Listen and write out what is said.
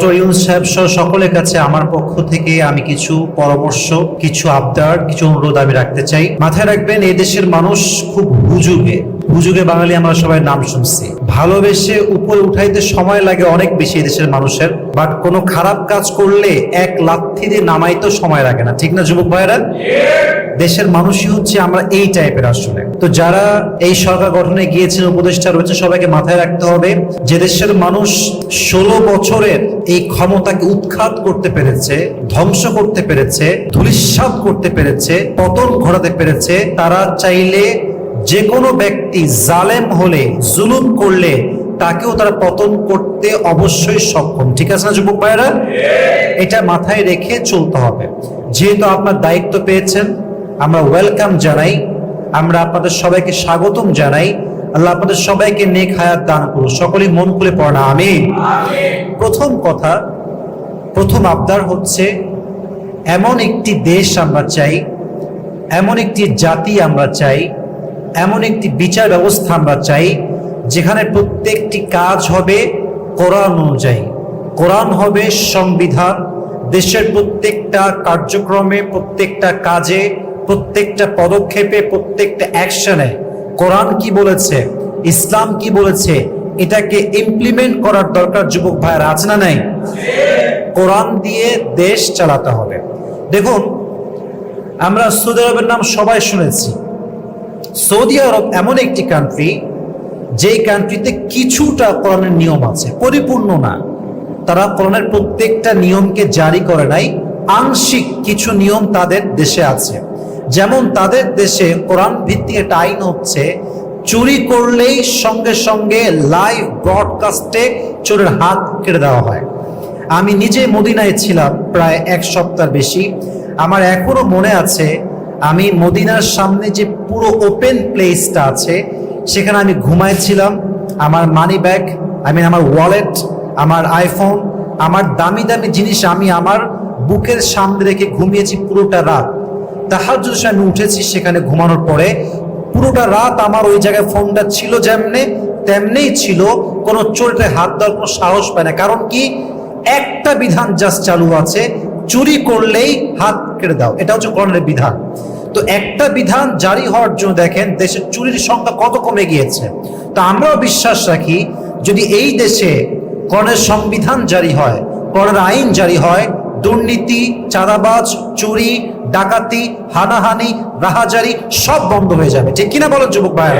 Doctor Yunus সাহেব সহ সকলের কাছে আমার পক্ষ থেকে আমি কিছু পরামর্শ, কিছু আবদার, কিছু অনুরোধ আমি রাখতে চাই। মাথায় রাখবেন, এই দেশের মানুষ খুব হুজুগে। হুজুগে বাঙালি আমরা সবাই নাম শুনছি। ভালোবেসে উপরে উঠাইতে সময় লাগে অনেক বেশি দেশের মানুষের। বাট কোনো খারাপ কাজ করলে এক লাথি দিয়ে নামাইতেও সময় লাগে না। ঠিক না, যুবক ভাইরা দেশের মানুষই হচ্ছে আমরা এই টাইপের আসলে। তো যারা এই সরকার গঠনে গিয়েছেন, উপদেষ্টা রয়েছে, সবাইকে মাথায় রাখতে হবে যে দেশের মানুষ ষোলো বছরের এই ক্ষমতাকে উৎখাত করতে পেরেছে, ধ্বংস করতে পেরেছে ধুলিস্বাদ করতে পেরেছে, পতন ঘটাতে পেরেছে। তারা চাইলে যে কোনো ব্যক্তি জালেম হলে জুলুম করলে তাকেও তারা পতন করতে অবশ্যই সক্ষম। ঠিক আছে না যুবক ভাইরা এটা মাথায় রেখে চলতে হবে। যেহেতু আপনার দায়িত্ব পেয়েছেন আমরা ওয়েলকাম জানাই। আমরা আপনাদের সবাইকে স্বাগতম জানাই। আল্লাহ আপনাদের সবাইকে নেক হায়াত দান করুন সকলেই মন খুলে পড়া আমি প্রথম কথা প্রথম আবদার হচ্ছে এমন একটি দেশ আমরা চাই এমন একটি জাতি আমরা চাই এমন একটি বিচার ব্যবস্থা আমরা চাই, যেখানে প্রত্যেকটি কাজ হবে কোরআন অনুযায়ী। কোরআন হবে সংবিধান, দেশের প্রত্যেকটা কার্যক্রমে, প্রত্যেকটা কাজে, প্রত্যেকটা পদক্ষেপে, প্রত্যেকটা অ্যাকশনে কোরআন কি বলেছে, ইসলাম কি বলেছে, এটাকে ইমপ্লিমেন্ট করার দরকার যুবক ভাইয়ের, আছে না নাই? কোরআন দিয়ে দেশ চালাতে হবে। দেখুন, আমরা সৌদি আরবের নাম সবাই শুনেছি। সৌদি আরব এমন একটি কান্ট্রি যেই কান্ট্রিতে কিছুটা কোরআনের নিয়ম আছে, পরিপূর্ণ না। তারা কোরআনের প্রত্যেকটা নিয়মকে জারি করে নাই, আংশিক কিছু নিয়ম তাদের দেশে আছে। যেমন তাদের দেশে কোরআন ভিত্তিক একটা আইন হচ্ছে, চুরি করলেই সঙ্গে সঙ্গে লাইভ ব্রডকাস্টে চোরের হাত কেটে দেওয়া হয়। আমি নিজে মদিনায় ছিলাম প্রায় এক সপ্তাহ বেশি। আমার এখনও মনে আছে আমি মদিনার সামনে যে পুরো ওপেন প্লেসটা আছে, সেখানে আমি ঘুমাইছিলাম। আমার মানি ব্যাগ আই মিন আমার ওয়ালেট আমার আইফোন আমার দামি দামি জিনিস আমি আমার বুকের সামনে রেখে ঘুমিয়েছি পুরোটা রাত। তাহার যদি আমি উঠেছি সেখানে ঘুমানোর পরে। পুরোটা রাত আমার ওই জায়গায় ফোনটা ছিল যেমনে, তেমনিই ছিল। কোনো চোরটে হাত দেওয়ার কোনো সাহস পায় না। কারণ কি? একটা বিধান জাস্ট চালু আছে, চুরি করলেই হাত কেটে দাও। এটা হচ্ছে করণের বিধান। তো একটা বিধান জারি হওয়ার জন্য দেখেন দেশের চুরির সংখ্যা কত কমে গিয়েছে। তো আমরাও বিশ্বাস রাখি, যদি এই দেশে করণের সংবিধান জারি হয় করণের আইন জারি হয়, দুর্নীতি, চাঁদাবাজ, চুরি, ডাকাতি, হানাহানি, রাহাজারি সব বন্ধ হয়ে যাবে। ঠিক কিনা বলো যুবক ভাই